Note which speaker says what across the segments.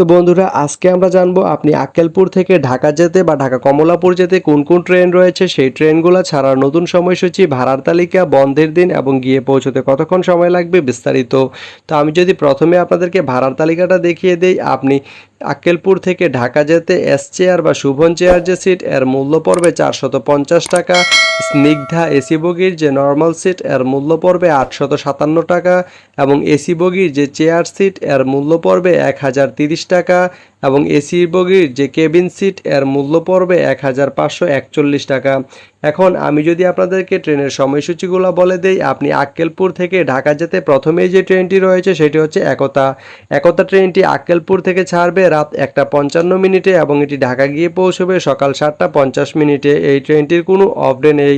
Speaker 1: তো বন্ধুরা, আজকে আমরা জানব আপনি আক্কেলপুর থেকে ঢাকা যেতে বা ঢাকা কমলাপুর যেতে কোন কোন ট্রেন রয়েছে? সেই ট্রেনগুলো ছাড়ার নতুন সময়সূচি, ভাড়ার তালিকা, বন্ধের দিন এবং গিয়ে পৌঁছতে কতক্ষণ সময় লাগবে বিস্তারিত। তো আমি যদি প্রথমে আপনাদেরকে ভাড়ার তালিকাটা দেখিয়ে দেই, আপনি আক্কেলপুর থেকে ঢাকা যেতে এস চেয়ার বা শুভন চেয়ার যে সিট এর মূল্য পড়বে চারশত পঞ্চাশ টাকা। স্নিগ্ধা এসি বগির যে নর্মাল সিট এর মূল্য পড়বে আটশত সাতান্ন টাকা এবং এসি বগির যে চেয়ার সিট এর মূল্য পড়বে এক হাজার তিরিশ টাকা। এবং এসি বগির যে কেবিন সিট, এর মূল্য পড়বে এক হাজার পাঁচশো একচল্লিশ টাকা। এখন আমি যদি আপনাদেরকে ট্রেনের সময়সূচিগুলো বলে দেই, আপনি আক্কেলপুর থেকে ঢাকা যেতে প্রথমেই যে ট্রেনটি রয়েছে, সেটি হচ্ছে একতা। একতা ট্রেনটি আক্কেলপুর থেকে ছাড়বে রাত একটা পঞ্চান্ন মিনিটে এবং এটি ঢাকা গিয়ে পৌঁছবে সকাল সাতটা পঞ্চাশ মিনিটে। এই ট্রেনটির কোনো অফ ডে নেই।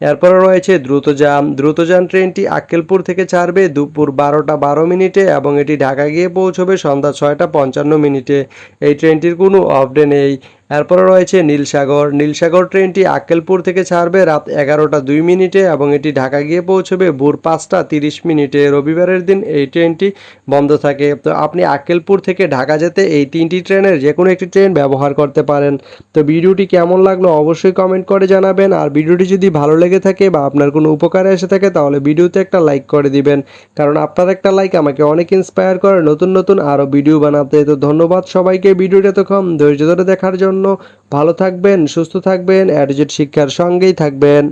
Speaker 1: এরপরে রয়েছে দ্রুতযান। দ্রুতযান ট্রেনটি আক্কেলপুর থেকে ছাড়বে দুপুর বারোটা বারো মিনিটে এবং এটি ঢাকা গিয়ে পৌঁছবে সন্ধ্যা ছয়টা পঞ্চান্ন মিনিটে। এই ট্রেনটির কোনো অফডে নেই। এরপরে রয়েছে নীলসাগর। নীলসাগর ট্রেনটি আক্কেলপুর থেকে ছাড়বে রাত এগারোটা দুই মিনিটে এবং এটি ঢাকা গিয়ে পৌঁছবে ভোর পাঁচটা তিরিশ মিনিটে। রবিবারের দিন এই ট্রেনটি বন্ধ থাকে। তো আপনি আক্কেলপুর থেকে ঢাকা যেতে এই তিনটি ট্রেনের যে কোনো একটি ট্রেন ব্যবহার করতে পারেন। তো ভিডিওটি কেমন লাগল অবশ্যই কমেন্ট করে জানাবেন। আর ভিডিওটি যদি ভালো লেগে থাকে বা আপনার কোনো উপকারে এসে থাকে তাহলে ভিডিওতে একটা লাইক করে দিবেন। কারণ আপনার একটা লাইক আমাকে অনেক ইন্সপায়ার করে নতুন নতুন আরও ভিডিও বানাতে। তো ধন্যবাদ সবাইকে ভিডিওটি এতক্ষণ ধৈর্য ধরে দেখার জন্য। ভালো থাকবেন সুস্থ থাকবেন অ্যাডোজেট শিক্ষার সঙ্গেই থাকবেন।